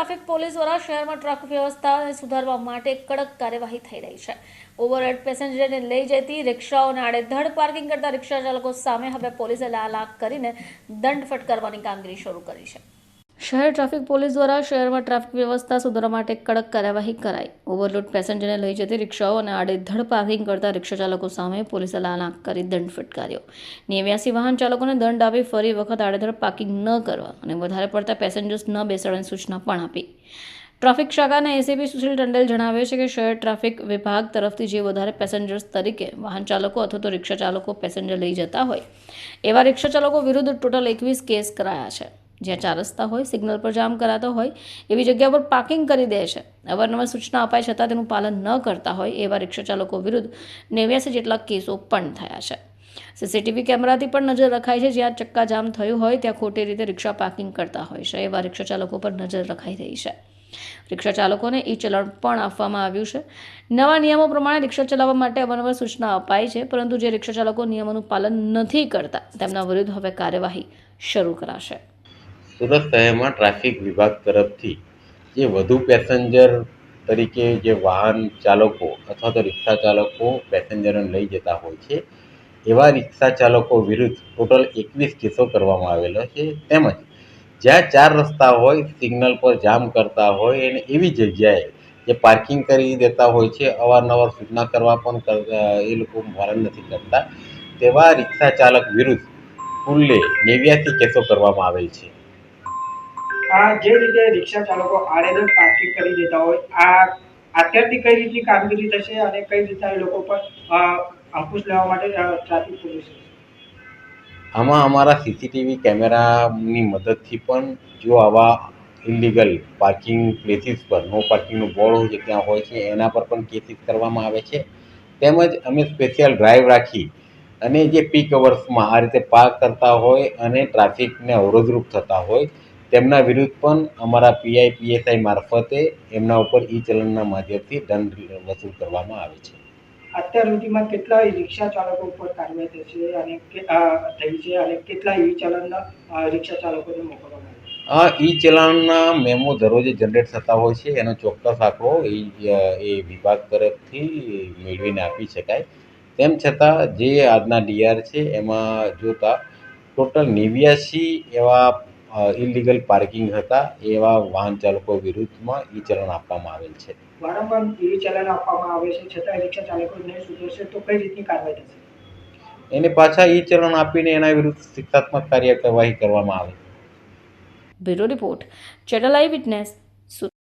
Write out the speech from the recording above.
Traffic police દ્વારા શહેરમાં traffic વ્યવસ્થાને સુધારવા માટે કડક કાર્યવાહી થઈ રહી છે. ઓવરહેડ પેસેન્જરને લઈ જતી રિક્ષાઓને આડેધડ પાર્કિંગ કરતા રિક્ષા ચાલકો સામે હવે પોલીસે લાલાક કરીને દંડ ફટકારવાની કામગીરી શરૂ કરી છે. શહેર ટ્રાફિક પોલીસ દ્વારા શહેરમાં ટ્રાફિક વ્યવસ્થા સુધારવા માટે કડક કાર્યવાહી કરાઈ. ઓવરલોડ પેસેન્જરને લઈ જતી રિક્ષાઓ અને આડેધડ પાર્કિંગ કરતા રિક્ષા ચાલકો સામે પોલીસે લાલાક કરી દંડ ફટકાર્યો. નેવ્યાસી વાહન ચાલકોને દંડ આપી ફરી વખત આડેધડ પાર્કિંગ ન કરવા અને વધારે પડતા પેસેન્જર્સ ન બેસાડવાની સૂચના પણ આપી. ટ્રાફિક શાખાના એસીપી સુશીલ ટંડેલ જણાવે છે કે શહેર ટ્રાફિક વિભાગ તરફથી જે વધારે પેસેન્જર્સ તરીકે વાહન ચાલકો અથવા તો રિક્ષા ચાલકો પેસેન્જર લઈ જતા હોય, એવા રિક્ષા ચાલકો વિરુદ્ધ ટોટલ એકવીસ કેસ કરાયા છે. જ્યાં ચાર રસ્તા હોય, સિગ્નલ પર જામ કરાતો હોય, એવી જગ્યા પર પાર્કિંગ કરી દે છે. અવારનવાર સૂચના અપાય છતાં તેનું પાલન ન કરતા હોય, એવા રિક્ષા ચાલકો વિરુદ્ધ નેવ્યાસી જેટલા કેસો પણ થયા છે. સીસીટીવી કેમેરાથી પણ નજર રખાય છે, જ્યાં ચક્કાજામ થયું હોય, ત્યાં ખોટી રીતે રિક્ષા પાર્કિંગ કરતા હોય છે, એવા રિક્ષા ચાલકો પર નજર રખાઈ રહી છે. રિક્ષા ચાલકોને ઈ ચલણ પણ આપવામાં આવ્યું છે. નવા નિયમો પ્રમાણે રિક્ષા ચલાવવા માટે અવારનવાર સૂચના અપાય છે, પરંતુ જે રિક્ષા ચાલકો નિયમોનું પાલન નથી કરતા, તેમના વિરુદ્ધ હવે કાર્યવાહી શરૂ કરાશે. સુરત શહેરમાં ટ્રાફિક વિભાગ તરફથી જે વધુ પેસેન્જર તરીકે જે વાહન ચાલકો અથવા તો રિક્ષા ચાલકો પેસેન્જરોને લઈ જતા હોય છે, એવા રિક્ષા ચાલકો વિરુદ્ધ ટોટલ એકવીસ કેસો કરવામાં આવેલો છે. તેમજ જ્યાં ચાર રસ્તા હોય, સિગ્નલ પર જામ કરતા હોય અને એવી જગ્યાએ જે પાર્કિંગ કરી દેતા હોય છે, અવારનવાર સૂચના કરવા પણ એ લોકો વારણ નથી કરતા, તેવા રિક્ષા ચાલક વિરુદ્ધ કુલ્લે નેવ્યાસી કેસો કરવામાં આવેલ છે. આ જે રીતે રિક્ષા ચાલકો આડેધડ પાર્કિંગ કરી દેતા હોય, આ અત્યારથી કઈ રીતની કામગીરી થશે અને કઈ રીતના એ લોકો પર અંકુશ લેવા માટે ટ્રાફિક પોલીસ આમાં અમારા સીસીટીવી કેમેરાની મદદથી પણ જો આવા ઇલીગલ પાર્કિંગ પ્લેસીસ પર નો પાર્કિંગનું બોર્ડ જે ત્યાં હોય છે, એના પર પણ કેસીસ કરવામાં આવે છે. તેમજ અમે સ્પેશિયલ ડ્રાઈવ રાખી અને જે પીક અવર્સમાં આ રીતે પાર્ક કરતા હોય અને ટ્રાફિકને અવરોધરૂપ થતા હોય તેમના વિરુદ્ધ પણ અમારા પીઆઈ પીએસઆઈ મારફતે એમના ઉપર ઈ ચલણના માધ્યમથી દંડ વસૂલ કરવામાં આવે છે. અત્યાર સુધીમાં કેટલા રિક્ષા ચાલકો ઉપર કાર્યવાહી થશે અને થઈ છે અને કેટલા ઈ ચલણના રિક્ષા ચાલકોને મોકલવામાં આ ઈ ચલણના મેમો દરરોજે જનરેટ થતા હોય છે. એનો ચોક્કસ આંકડો એ એ વિભાગ તરફથી મેળવીને આપી શકાય. તેમ છતાં જે આજના ડીઆર છે એમાં જોતા ટોટલ નેવ્યાસી એવા ઇલીગલ પાર્કિંગ હતા એવા વાહન ચાલકો વિરુદ્ધમાં ઈ ચલણ આપવામાં આવેલ છે. વારંવાર ઈ ચલણ આપવામાં આવે છે છતાં રિક્ષા ચાલકો નહીં સુધરશે તો કઈ રીતની કાર્યવાહી થશે? એને પાછા ઈ ચલણ આપીને એના વિરુદ્ધ શિક્ષાત્મક કાર્યવાહી કરવામાં આવે. Bureau report channel I witness